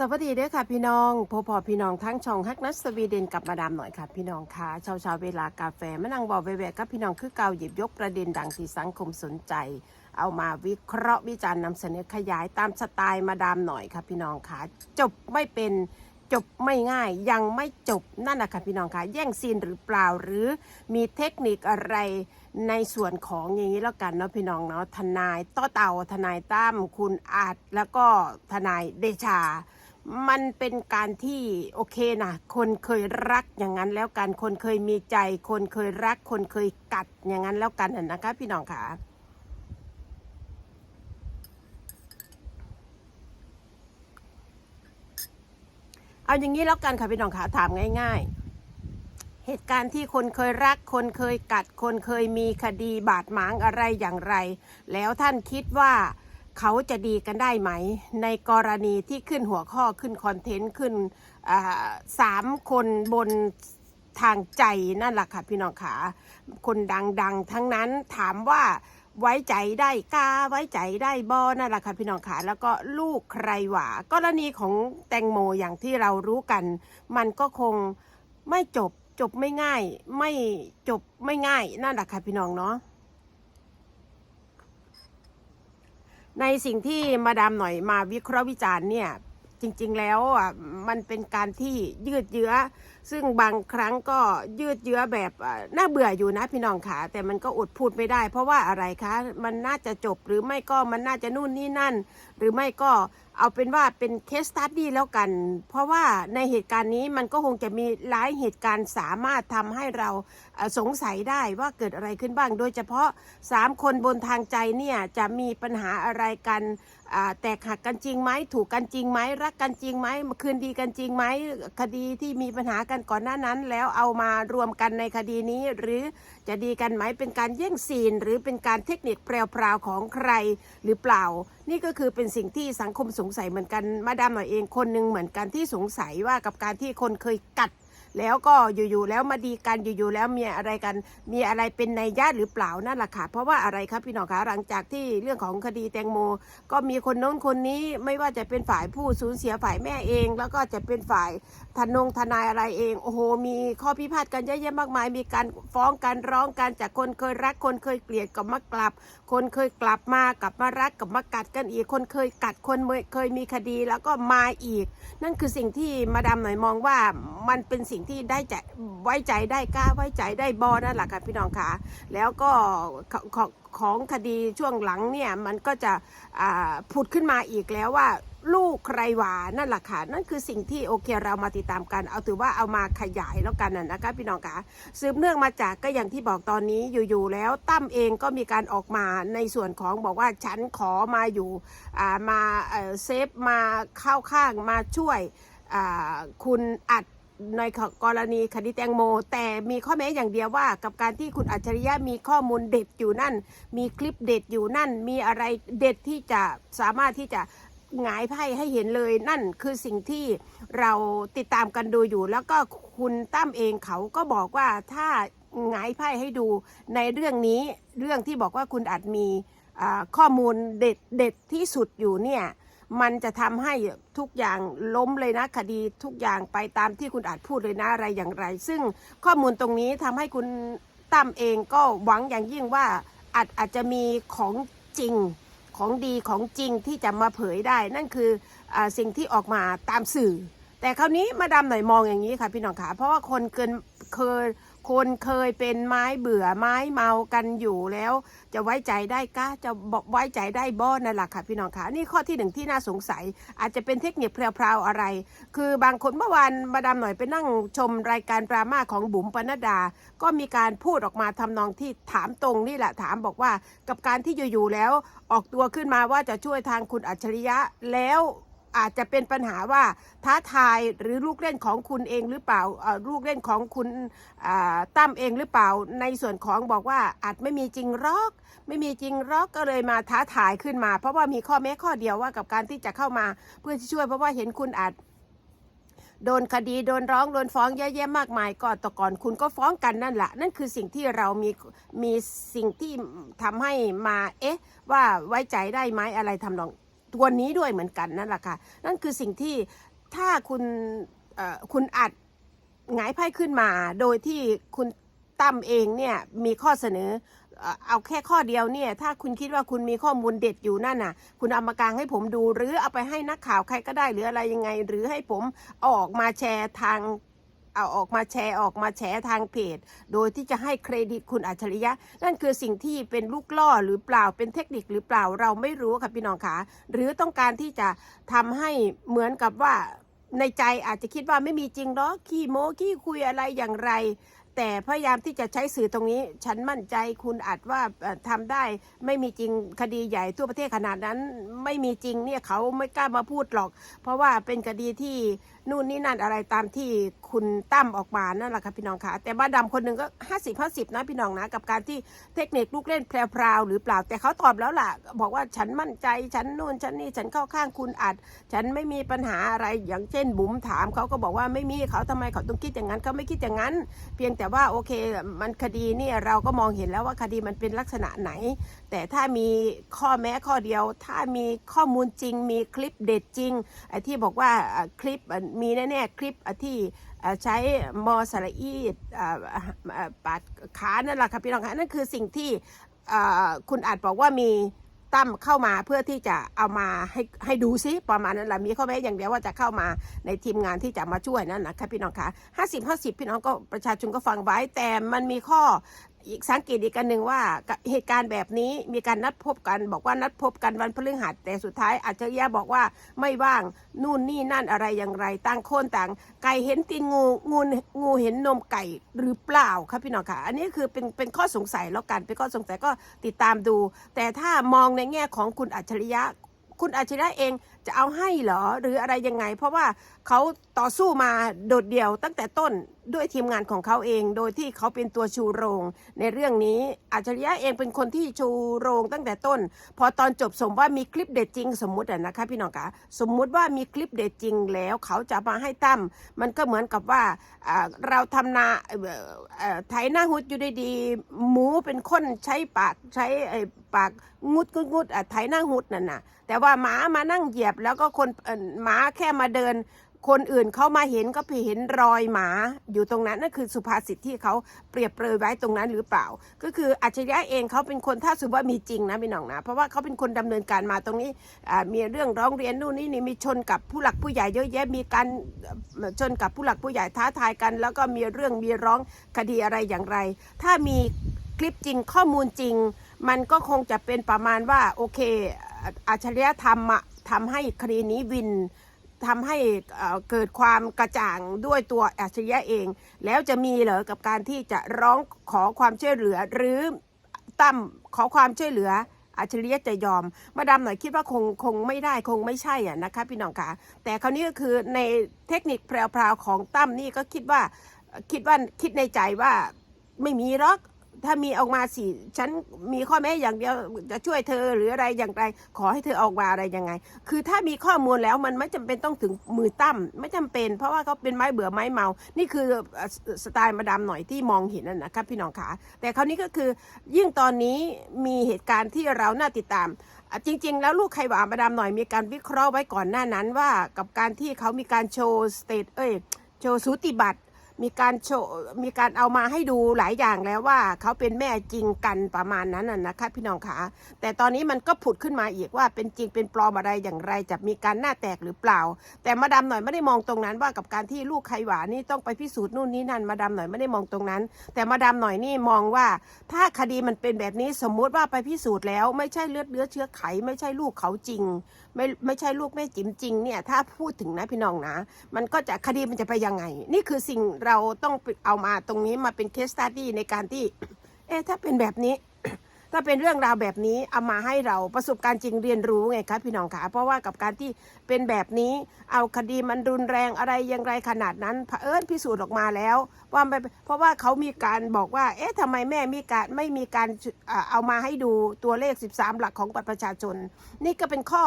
สวัสดีเด้อค่ะพี่น้องพอพอพี่น้องทั้งช่องฮักนัสสวีเดนกับมาดามหน่อยค่ะพี่น้องค่ะเช้าเช้าๆเวลากาแฟมานั่งบอกแวะกับพี่น้องคือเก่าหยิบยกประเด็นดังที่สังคมสนใจ เอามาวิเคราะห์วิจารณ์นำเสนอขยายตามสไตล์มาดามหน่อยค่ะพี่น้องค่ะ จบไม่เป็นจบไม่ง่ายยังไม่จบนั่นแหละค่ะพี่น้องค่ะแย่งซีนหรือเปล่าหรือมีเทคนิคอะไรในส่วนของอย่างนี้แล้วกันเนาะพี่น้องเนาะทนายต้อเต่าทนายตั้มคุณอาจแล้วก็ทนายเดชา มันเป็นการที่โอเคนะคนเคยรักอย่างนั้นแล้วกัน คนเคยมีใจ คนเคยรัก คนเคยกัดอย่างนั้นแล้วกันน่ะนะคะ พี่น้องค่ะเอาอย่างนี้แล้วกันค่ะพี่น้องค่ะถามง่ายๆ เหตุการณ์ที่คนเคยรัก คนเคยกัด คนเคยมีคดีบาดหมางอะไรอย่างไร แล้วท่านคิดว่า เขาจะดีกันได้ไหม ในกรณีที่ขึ้นหัวข้อขึ้นคอนเทนต์ขึ้นสามคนบนทางใจนั่นแหละค่ะพี่น้องค่ะคนดังๆ ทั้งนั้นถามว่าไว้ใจได้กาไว้ใจได้บอนั่นแหละค่ะพี่น้องค่ะแล้วก็ลูกใครหวากรณีของแตงโมอย่างที่เรารู้กัน มันก็คงไม่จบจบไม่ง่าย ไม่จบไม่ง่ายนั่นแหละค่ะพี่น้องเนาะ ในสิ่งที่มาดามหน่อยมาวิเคราะห์วิจารณ์เนี่ย จริง ๆ แล้วอะมันเป็นการที่ยืดเยื้อ ซึ่งบางครั้งก็ยืดเยื้อแบบน่าเบื่ออยู่นะพี่น้องขาแต่มันก็อดพูดไม่ได้ เพราะว่าอะไรคะมันน่าจะจบหรือไม่ก็มันน่าจะนู่นนี่นั่น หรือไม่ก็เอาเป็นว่าเป็นเคสตัดดี้แล้วกัน เพราะว่าในเหตุการณ์นี้มันก็คงจะมีหลายเหตุการณ์สามารถทำให้เราสงสัยได้ว่าเกิดอะไรขึ้นบ้าง โดยเฉพาะ 3 คนบนทางใจเนี่ยจะมีปัญหาอะไรกันแตกหักกันจริงไหมถูกกันจริงไหมรักกันจริงไหมคืนดีกันจริงไหมคดีที่มีปัญหากันก่อนหน้านั้น แล้วเอามารวมกันในคดีนี้ หรือจะดีกันไหมเป็นการแย่งซีน หรือเป็นการเทคนิคแพรวๆของใครหรือเปล่า นี่ก็คือเป็นสิ่งที่สังคมสงสัยเหมือนกันมาดามหน่อยเองคนหนึ่งเหมือนกันที่สงสัยว่ากับการที่คนเคยกัดแล้วก็อยู่ๆแล้วมาดีกันอยู่ๆแล้วมีอะไรกันมีอะไรเป็นในยยะหรือเปล่านั่นแหละค่ะเพราะว่าอะไรครับพี่น้องคะหลังจากที่เรื่องของคดีแตงโม ก็มีคนโน้นคนนี้ไม่ว่าจะเป็นฝ่ายผู้สูญเสียฝ่ายแม่เอง แล้วก็จะเป็นฝ่าย ทนงทนายอะไรเอง โอ้โห มีข้อพิพาทกันเยอะแยะมากมาย มีการฟ้องกันร้องกันจากคนเคยรัก คนเคยเกลียดกับมากลับ คนเคยกลับมากลับมารักกับมากัดกันอีก คนเคยกัดคนเคยมีคดีแล้วก็มาอีก นั่นคือสิ่งที่มาดามหน่อยมองว่ามันเป็นสิ่งที่ได้ใจไว้ใจได้กล้าไว้ใจได้บอนั่นแหละค่ะพี่น้องค่ะ แล้วก็ของของคดีช่วงหลังเนี่ยมันก็จะผุดขึ้นมาอีกแล้วว่า ลูกใครหวานั่นแหละค่ะนั่นคือสิ่งที่โอเคเรามาติดตามกัน เอาถือว่าเอามาขยายแล้วกันนะนะคะพี่น้องคะสืบเนื่องมาจากก็อย่างที่บอกตอนนี้อยู่ๆแล้วตั้มเองก็มีการออกมาในส่วนของบอกว่าฉันขอมาอยู่มาเซฟมาเข้าข้างมาช่วยคุณอัดในกรณีคดีแตงโม แต่มีข้อแม้อย่างเดียวว่ากับการที่คุณอัจฉริยะมีข้อมูลเด็ดอยู่นั่น มีคลิปเด็ดอยู่นั่น มีอะไรเด็ดที่จะสามารถที่จะ หงายไพ่ให้เห็นเลยนั่นคือสิ่งที่เราติดตามกันดูอยู่ แล้วก็คุณตั้มเองเขาก็บอกว่าถ้าหงายไพ่ให้ดูในเรื่องนี้เรื่องที่บอกว่าคุณอาจมีข้อมูลเด็ดเด็ดที่สุดอยู่เนี่ยมันจะทำให้ทุกอย่างล้มเลยนะคดีทุกอย่างไปตามที่คุณอาจพูดเลยนะอะไรอย่างไร ซึ่งข้อมูลตรงนี้ทำให้คุณตั้มเองก็หวังอย่างยิ่งว่าอาจอาจจะมีของจริง ของดีของจริงที่จะมาเผยได้ นั่นคืออสิ่งที่ออกมาตามสื่อ แต่คราวนี้มาดามหน่อยมองอย่างนี้ค่ะพี่น้องขาเพราะว่าคนเกินเคย คนเคยเป็นไม้เบื่อไม้เมากันอยู่แล้ว จะไว้ใจได้ก้าจะบอกไว้ใจได้บ่นั่นแหละค่ะพี่น้องค่ะนี่ข้อที่หนึ่งที่น่าสงสัย อาจจะเป็นเทคนิคแพรวๆอะไร คือบางคนเมื่อวานมาดามหน่อยไปนั่งชมรายการดราม่าของบุ๋มปนดา ก็มีการพูดออกมาทำนองที่ถามตรงนี่แหละถามบอกว่า กับการที่อยู่ๆแล้วออกตัวขึ้นมาว่าจะช่วยทางคุณอัจฉริยะแล้ว อาจจะเป็นปัญหาว่าท้าทายหรือลูกเล่นของคุณเองหรือเปล่าลูกเล่นของคุณตั้มเองหรือเปล่า ในส่วนของบอกว่าอาจไม่มีจริงรอก ไม่มีจริงรอกก็เลยมาท้าทายขึ้นมา เพราะว่ามีข้อแม้ข้อเดียวว่ากับการที่จะเข้ามาเพื่อที่ช่วยเพราะว่าเห็นคุณอาจโดนคดีโดนร้องโดนฟ้องเยอะแยะมากมายก่อนต่อก่อนคุณก็ฟ้องกันนั่นแหละนั่นคือสิ่งที่เรามีมีสิ่งที่ทำให้มาเอ๊ะ ว่าไว้ใจได้ไหมอะไรทำนอง ตัวนี้ด้วยเหมือนกันนั่นแหละค่ะ นั่นคือสิ่งที่ถ้าคุณคุณอัดหงายไพ่ขึ้นมา โดยที่คุณตั้มเองเนี่ยมีข้อเสนอเอาแค่ข้อเดียวเนี่ยถ้าคุณคิดว่าคุณมีข้อมูลเด็ดอยู่นั่นน่ะ คุณเอามากางให้ผมดู หรือเอาไปให้นักข่าวใครก็ได้หรืออะไรยังไง หรือให้ผมออกมาแชร์ทาง เอาออกมาแชร์ออกมาแชร์ทางเพจ โดยที่จะให้เครดิตคุณอัจฉริยะ นั่นคือสิ่งที่เป็นลูกล่อหรือเปล่าเป็นเทคนิคหรือเปล่าเราไม่รู้ค่ะพี่น้องคะหรือต้องการที่จะทำให้เหมือนกับว่าในใจอาจจะคิดว่าไม่มีจริงหรอกขี้โม้ขี้คุยอะไรอย่างไร แต่พยายามที่จะใช้สื่อตรงนี้ ฉันมั่นใจคุณอัดว่าเอ่อทำได้ไม่มีจริงคดีใหญ่ทั่วประเทศขนาดนั้น ไม่มีจริงเนี่ยเขาไม่กล้ามาพูดหรอก เพราะว่าเป็นคดีที่นู่นนี่นั่นอะไรตามที่คุณตั้มออกมานั่นแหละค่ะพี่น้องคะแต่บ้าดำคนหนึ่งก็ห้าสิบห้าสิบนะพี่น้องนะ กับการที่เทคนิคลูกเล่นแพรวๆหรือเปล่า แต่เขาตอบแล้วล่ะ บอกว่าฉันมั่นใจฉันนู่นฉันนี่ฉันเข้าข้างคุณอัด ฉันไม่มีปัญหาอะไรอย่างเช่นบุ๋มถามเขาก็บอกว่าไม่มีเขาทำไมเขาต้องคิดอย่างนั้นเขาไม่คิดอย่างนั้น เพียงแต่ว่าโอเคมันคดีนี่เราก็มองเห็นแล้วว่าคดีมันเป็นลักษณะไหน แต่ถ้ามีข้อแม้ข้อเดียว ถ้ามีข้อมูลจริงมีคลิปเด็ดจริงไอ้ที่บอกว่าคลิปมีแน่ๆคลิปที่ใช้มอสระอีอะอะอะปาดขานั่นแหละค่ะพี่น้องคะนั่นคือสิ่งที่คุณอาจบอกว่ามีตั้มเข้ามาเพื่อที่จะเอามาให้ให้ดูซิประมาณนั้นแหละมีข้อแม้อย่างเดียวว่าจะเข้ามาในทีมงานที่จะมาช่วยนั่นนะคะพี่น้องคะห้าสิบห้าสิบพี่น้องก็ประชาชนก็ฟังไว้แต่มันมีข้อ อีกสังเกตอีกกันหนึ่งว่าเหตุการณ์แบบนี้มีการนัดพบกัน บอกว่านัดพบกันวันพฤหัสแต่สุดท้ายอาจจะแย่บอกว่าไม่ว่างนู่นนี่นั่นอะไรอย่างไรต่างคนต่าง ไก่เห็นตีนงูงูงูเห็นนมไก่หรือเปล่าครับพี่น้องค่ะ อันนี้คือเป็นเป็นข้อสงสัยแล้วกันเป็นข้อสงสัยก็ติดตามดู แต่ถ้ามองในแง่ของคุณอัจฉริยะ คุณอัจฉริยะเอง จะเอาให้เหรอหรืออะไรยังไง เพราะว่าเขาต่อสู้มาโดดเดี่ยวตั้งแต่ต้นด้วยทีมงานของเขาเอง โดยที่เขาเป็นตัวชูโรง ในเรื่องนี้อัจฉริยะเองเป็นคนที่ชูโรงตั้งแต่ต้น พอตอนจบสมว่ามีคลิปเด็ดจริง สมมุติอะนะคะพี่น้องคะสมมุติว่ามีคลิปเด็ดจริงแล้ว เขาจะมาให้ตั้มมันก็เหมือนกับว่าเราทำนาไถหน้าหุดอยู่ดีๆหมูเป็นคนใช้ปากใช้ปากงุดงุดงุดไถหน้าหุดนั่นน่ะแต่ว่าหมามานั่งเหยียบแล้วก็คนหมาแค่มาเดิน คนอื่นเขามาเห็นก็ไปเห็นรอยหมาอยู่ตรงนั้นนั่นคือสุภาษิตที่เขาเปรียบเปรยไว้ตรงนั้นหรือเปล่า ก็คืออัจฉริยะเองเขาเป็นคนถ้าสมมติว่ามีจริงนะพี่น้องนะเพราะว่าเขาเป็นคนดำเนินการมาตรงนี้มีเรื่องร้องเรียนนู่นนี่นี่มีชนกับผู้หลักผู้ใหญ่เยอะแยะมีการชนกับผู้หลักผู้ใหญ่ท้าทายกัน แล้วก็มีเรื่องมีร้องคดีอะไรอย่างไร ถ้ามีคลิปจริงข้อมูลจริง มันก็คงจะเป็นประมาณว่าโอเคอัจฉริยะทำอะ ทำให้คดีนี้วินทำให้เอ่อเกิดความกระจ่างด้วยตัวอัจฉริยะเอง แล้วจะมีเหรอกับการที่จะร้องขอความช่วยเหลือ หรือตั้มขอความช่วยเหลืออัจฉริยะจะยอม มาดามหน่อยคิดว่าคงคงไม่ได้คงไม่ใช่อะนะคะพี่น้องคะแต่คราวนี้ก็คือในเทคนิคแพรวๆของตั้มนี่ก็คิดว่าคิดว่าคิดในใจว่าไม่มีหรอก ถ้ามีออกมาสิฉันมีข้อแม้อย่างเดียวจะช่วยเธอหรืออะไรอย่างไร ขอให้เธอออกมาอะไรยังไง คือถ้ามีข้อมูลแล้วมันไม่จำเป็นต้องถึงมือตั้มไม่จำเป็น เพราะว่าเขาเป็นไม้เบื่อไม้เมา นี่คือสไตล์มาดามหน่อยที่มองเห็นนั่นนะครับพี่น้องขาแต่คราวนี้ก็คือ ยิ่งตอนนี้มีเหตุการณ์ที่เราน่าติดตามจริง ๆ แล้วลูกไข่หวานมาดามหน่อยมีการวิเคราะห์ไว้ก่อนหน้านั้นว่ากับการที่เขามีการโชว์สเตทเอ้ยโชว์สูติบัตร มีการโชว์มีการเอามาให้ดูหลายอย่างแล้วว่าเขาเป็นแม่จริงกันประมาณนั้นน่ะนะคะพี่น้องคะแต่ตอนนี้มันก็ผุดขึ้นมาอีกว่าเป็นจริงเป็นปลอมอะไรอย่างไร จะมีการหน้าแตกหรือเปล่า แต่มาดามหน่อยไม่ได้มองตรงนั้นว่ากับการที่ลูกไขหวานนี่ต้องไปพิสูจน์นู่นนี่นั่นมาดามหน่อยไม่ได้มองตรงนั้น แต่มาดามหน่อยนี่มองว่า ถ้าคดีมันเป็นแบบนี้สมมุติว่าไปพิสูจน์แล้ว ไม่ใช่เลือดเนื้อเชื้อไข ไม่ใช่ลูกเขาจริง ไม่ไม่ใช่ลูกแม่จิ๋มจริงเนี่ยถ้าพูดถึงนะพี่น้องนะ มันก็จะคดีมันจะไปยังไง นี่คือสิ่งเราต้องเอามาตรงนี้มาเป็นเคสตัดดี้ในการที่ เอ๊ะถ้าเป็นแบบนี้ ถ้าเป็นเรื่องราวแบบนี้เอามาให้เราประสบการณ์จริงเรียนรู้ไงครับพี่น้องคะเพราะว่ากับการที่เป็นแบบนี้เอาคดีมันรุนแรงอะไรอย่างไรขนาดนั้นเผอิญพิสูจน์ออกมาแล้ว ว่าไม่เพราะว่าเขามีการบอกว่า เอ๊ะทำไมแม่มีการไม่มีการเอามาให้ดูตัวเลข 13 หลักของบัตรประชาชน นี่ก็เป็นข้อ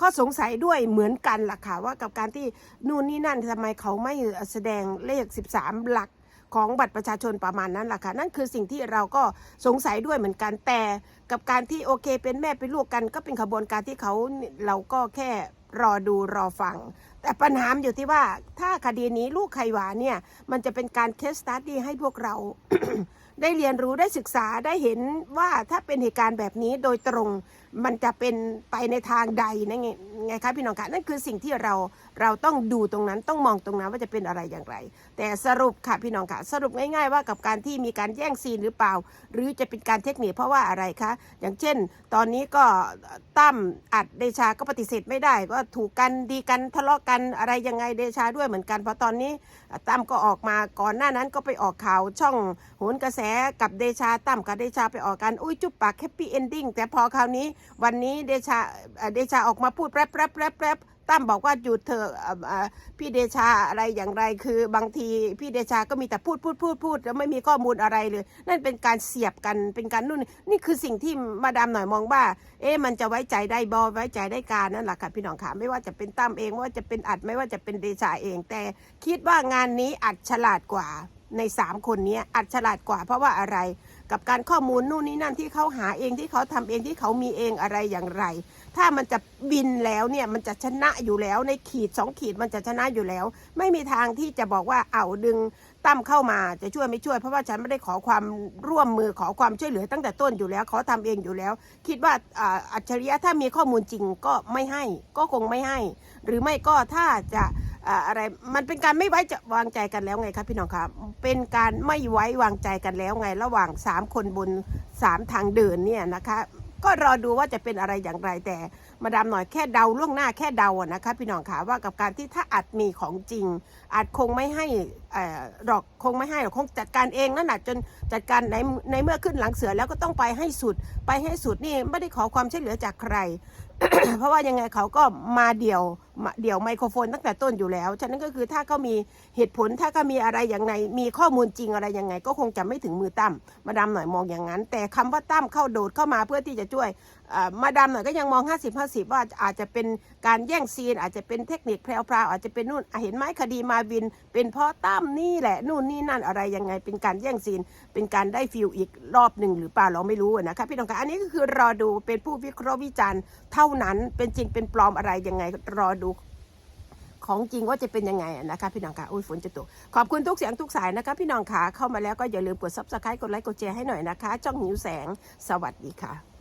ข้อสงสัยด้วยเหมือนกันล่ะค่ะว่ากับการที่นู่นนี่นั่นทำไมเขาไม่แสดงเลข 13 หลัก ของบัตรประชาชนประมาณนั้นแหละค่ะนั่นคือสิ่งที่เราก็สงสัยด้วยเหมือนกันแต่กับการที่โอเค เป็นแม่เป็นลูกกัน ก็เป็นขบวนการที่เขาเราก็แค่รอดูรอฟัง แต่ปัญหาอยู่ที่ว่าถ้าคดีนี้ลูกใครวาเนี่ยมันจะเป็นการเคสตัดดี้ให้พวกเรา ได้เรียนรู้ได้ศึกษาได้เห็นว่าถ้าเป็นเหตุการณ์แบบนี้โดยตรง มันจะเป็นไปในทางใดนั่นไงไงคะพี่น้องคะนั่นคือสิ่งที่เรา เราต้องดูตรงนั้นต้องมองตรงนั้นว่าจะเป็นอะไรอย่างไร แต่สรุปค่ะพี่น้องค่ะ สรุปง่าย ๆ ว่ากับการที่มีการแย่งซีนหรือเปล่า หรือจะเป็นการเทคนิคเพราะว่าอะไรคะอย่างเช่น ตอนนี้ก็ตั้มอัดเดชาก็ปฏิเสธไม่ได้ ก็ถูกกันดีกันทะเลาะกันอะไรยังไงเดชาด้วยเหมือนกัน เพราะตอนนี้ตั้มก็ออกมาก่อนหน้านั้นก็ไปออกข่าวช่องโหนกระแสกับเดชาตั้มกับเดชาไปออกกันอุ้ยจุ๊บปากแฮปปี้เอนดิ้งแต่พอคราวนี้วันนี้เดชาเดชาออกมาพูดแรปแรปแรปแรป ตั้มบอกว่าหยุดเถอะพี่เดชาอะไรอย่างไร คือบางทีพี่เดชาก็มีแต่พูดพูดพูดพูดแล้วไม่มีข้อมูลอะไรเลย นั่นเป็นการเสียบกันเป็นการนู่นนี่คือสิ่งที่มาดามหน่อยมองว่า เอ๊ะมันจะไว้ใจได้บอไว้ใจได้การนั่นแหละค่ะพี่น้องค่ะไม่ว่าจะเป็นตั้มเองไม่ว่าจะเป็นอัดไม่ว่าจะเป็นเดชาเอง แต่คิดว่างานนี้อัดฉลาดกว่า ในสามคนนี้อัดฉลาดกว่าเพราะว่าอะไร กับการข้อมูลนู่นนี่นั่นที่เขาหาเองที่เขาทำเองที่เขามีเองอะไรอย่างไร ถ้ามันจะบินแล้วเนี่ยมันจะชนะอยู่แล้วในขีดสองขีดมันจะชนะอยู่แล้ว ไม่มีทางที่จะบอกว่าเอาดึงตั้มเข้ามาจะช่วยไม่ช่วย เพราะว่าฉันไม่ได้ขอความร่วมมือขอความช่วยเหลือตั้งแต่ต้นอยู่แล้วเขาทำเองอยู่แล้ว คิดว่าอัจฉริยะถ้ามีข้อมูลจริงก็ไม่ให้ ก็คงไม่ให้ หรือไม่ก็ถ้าจะ อะไรมันเป็นการไม่ไว้จะวางใจกันแล้วไงครับพี่น้องครับเป็นการไม่ไว้วางใจกันแล้วไง ระหว่างสามคนบนสามทางเดินเนี่ยนะคะก็รอดูว่าจะเป็นอะไรอย่างไรแต่มาดามหน่อยแค่เดาล่วงหน้าแค่เดาอะนะคะพี่น้องขาว่ากับการที่ถ้าอัดมีของจริงอาจคงไม่ให้อ่อหรอกคงไม่ให้หรอกคงจัดการเองนั่นแหละจนจัดการในในเมื่อขึ้นหลังเสือแล้วก็ต้องไปให้สุด ไปให้สุดนี่ไม่ได้ขอความช่วยเหลือจากใคร เพราะว่ายังไงเขาก็มาเดี่ยวเดี่ยวไมโครโฟนตั้งแต่ต้นอยู่แล้ว ฉะนั้นก็คือถ้าเขามีเหตุผลถ้าเขามีอะไรอย่างไงมีข้อมูลจริงอะไรยังไง ก็คงจะไม่ถึงมือตั้มมาดามหน่อยมองอย่างนั้น แต่คำว่าตั้มเข้าโดดเข้ามาเพื่อที่จะช่วย มาดามหน่อยก็ยังมอง 50 50 ว่าอาจจะเป็นการแย่งซีน อาจจะเป็นเทคนิคแพรวๆอาจจะเป็นนู่นเห็นไหมคดีมาวิน เป็นเพราะตั้มนี่แหละนู่นนี่นั่นอะไรยังไง เป็นการแย่งซีน เป็นการได้ฟิลอีกรอบหนึ่งหรือเปล่าเราไม่รู้นะคะพี่น้องคะอันนี้ก็คือรอดูเป็นผู้วิเคราะห์วิจารณ์เท่านั้นเป็นจริงเป็นปลอมอะไรยังไงรอดูของจริงว่าจะเป็นยังไงนะคะพี่น้องคะอุ้ยฝนจะตก ขอบคุณทุกเสียงทุกสายนะคะ พี่น้องคะเข้ามาแล้วก็อย่าลืมกด subscribe กดไลค์กดแชร์ให้หน่อยนะคะ จ้องหิวแสง สวัสดีค่ะ